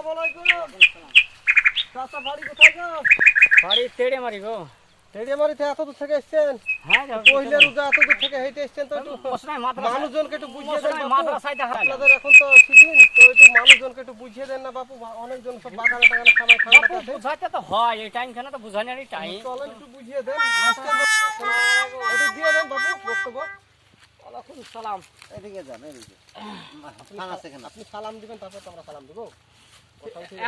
আসসালামু আলাইকুম। চাচা বাড়ি কোথায় গো? বাড়ি তেড়ে মারি গো। রেডিয়ামারিতে এত দূর থেকে এসেছেন? হ্যাঁ পহিলে রোজা এত দূর থেকে হেঁটে এসেছেন তো একটু মানুষজনকে একটু বুঝিয়ে দেন আপনাদের এখন তো সিজন তো একটু মানুষজনকে একটু বুঝিয়ে দেন না বাপু। অনেকজন সব বাগানে টাগানে খামাই খামাই বুঝাইতে তো হয় এই টাইম খানে তো বুঝানোরই টাইম। চলেন একটু বুঝিয়ে দেন। একটু দিয়ে দেন বাপু বক্তব্য। ওয়ালাইকুম সালাম এদিকে যান এদিকে। ফান আছে এখানে আপনি সালাম দিবেন তারপর তো আমরা সালাম দেবো।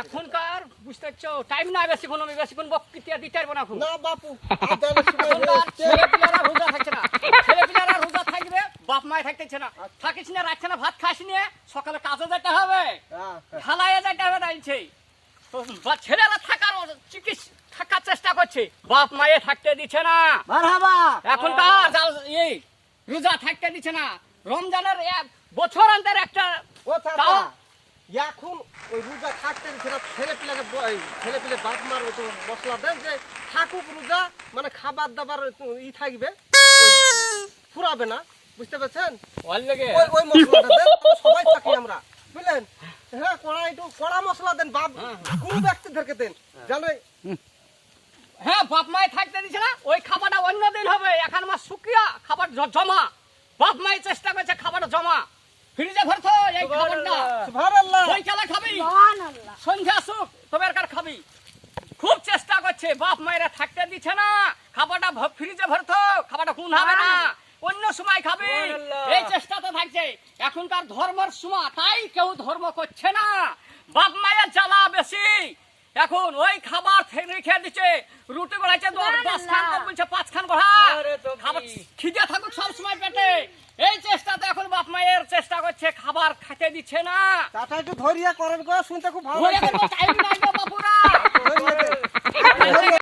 এখনকার বুঝতে পারছ টাইম না বেশিক্ষণ আমি বেশিক্ষণ বক্তৃতা দিতে পারব না বাপু ছেলেপিলারা রোজা থাকছে না। ছেলেপিলারা রোজা থাকবে বাপ মায় থাকতেছে না। থাকিস না রাখছে না ভাত খাস নিয়ে সকালে কাজে যেতে হবে হ্যাঁ। ঢালাইয়ে যেতে হবে নাইছে ছেলেরা থাকার চিকিৎসা থাকার চেষ্টা করছে বাপ মায়ে থাকতে দিচ্ছে না। এখনকার এই রোজা থাকতে দিচ্ছে না। রমজানের বছর অন্তর একটা এখন ওই রোজা দিচ্ছে না ছেলে পিলাকে ছেলে পিলে বাপ মার ওই তো মশলা দেন যে থাকুক রোজা মানে খাবার দাবার ই থাকবে ফুরাবে না বুঝতে পারছেন? ওই ওই মশলাটা দেন সবাই থাকি আমরা বুঝলেন? হ্যাঁ কড়া একটু কড়া মশলা দেন বাপ গুরু ব্যক্তিদেরকে দেন জানো হ্যাঁ বাপ মায়ে থাকতে দিচ্ছে না ওই খাবারটা অন্য দিন হবে এখন মাস শুকিয়া খাবার জমা বাপ মায়ের চেষ্টা করছে খাবারটা জমা ফ্রিজে ভরতো এই খাবারটা সুবহানাল্লাহ। ওই চালা খাবি? সন্ধ্যা আসুক তবে আর খাবি। খুব চেষ্টা করছে বাপ মায়েরা থাকতে দিচ্ছে না। খাবারটা ফ্রিজে ভরতো খাবারটা কোন হবে না। অন্য সময় খাবি। এই চেষ্টাতে থাকছে। এখনকার ধর্মের সময় তাই কেউ ধর্ম করছে না। বাপ মায়ের জ্বালা বেশি। এখন ওই খাবার রেখে দিচ্ছে। রুটি বাড়াইছে বলছে পাঁচ খান বাড়া খাবার খিদে থাকুক সব সময় পেটে এই চেষ্টাতে এখন বাপ মায়ের চেষ্টা করছে খাবার খেতে দিচ্ছে না। তাতে একটু ধরিয়া করেন গো শুনতে খুব ভালো বাপুরা।